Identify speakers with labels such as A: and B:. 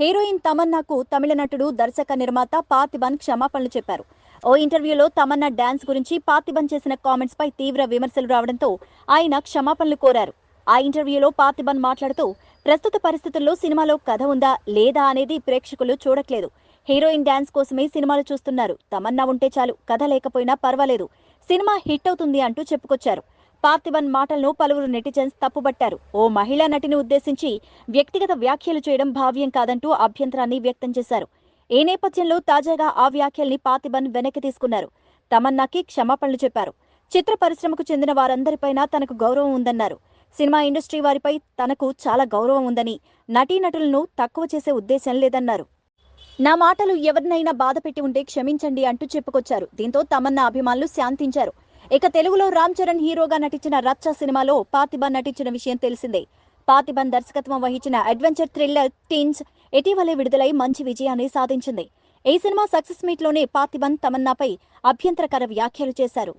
A: Heroine తమన్నాకు తమిళ నటుడు దర్శక నిర్మాత పాతిబన్ క్షమాపణలు చెప్పారు. ఓ ఇంటర్వ్యూలో తమన్నా డాన్స్ గురించి పాతిబన్ చేసిన కామెంట్స్ పై తీవ్ర విమర్శలు రావడంతో ఆయన క్షమాపణలు కోరారు. ఆ ఇంటర్వ్యూలో పాతిబన్ మాట్లాడుతూ ప్రస్తుత పరిస్థితుల్లో సినిమాలో కథ ఉందా లేదా అనేది ప్రేక్షకులు చూడట్లేదు. హీరోయిన్ డాన్స్ కోసమే సినిమాలు చూస్తున్నారు. తమన్నా ఉంటే చాలు కథ లేకపోయినా పర్వాలేదు. సినిమా హిట్ అవుతుంది అంటూ చెప్పుకొచ్చారు. పార్థిబన్ మాటలను పలువురు నెటిజన్స్ తప్పుబట్టారు. ఓ మహిళా నటిని ఉద్దేశించి వ్యక్తిగత వ్యాఖ్యలు చేయడం భావ్యం కాదంటూ అభ్యంతరాన్ని వ్యక్తం చేశారు. ఈ నేపథ్యంలో తాజాగా ఆ వ్యాఖ్యల్ని పార్థిబన్ వెనక్కి తీసుకున్నారు. తమన్నాకి క్షమాపణలు చెప్పారు. చిత్ర పరిశ్రమకు చెందిన వారందరిపైన తనకు గౌరవం ఉందన్నారు. సినిమా ఇండస్ట్రీ వారిపై తనకు చాలా గౌరవం ఉందని నటీనటులను తక్కువ చేసే ఉద్దేశం లేదన్నారు. నా మాటలు ఎవరినైనా బాధ పెట్టి ఉంటే క్షమించండి అంటూ చెప్పుకొచ్చారు. దీంతో తమన్నా అభిమానులు శాంతించారు. ఇక తెలుగులో రామ్ చరణ్ హీరోగా నటించిన రచ్చ సినిమాలో పాతిబన్ నటించిన విషయం తెలిసిందే. పాతిబన్ దర్శకత్వం వహించిన అడ్వెంచర్ థ్రిల్లర్ టీన్స్ ఇటీవలే విడుదలై మంచి విజయాన్ని సాధించింది. ఈ సినిమా సక్సెస్ మీట్లోనే తమన్నాపై అభ్యంతరకర వ్యాఖ్యలు చేశారు.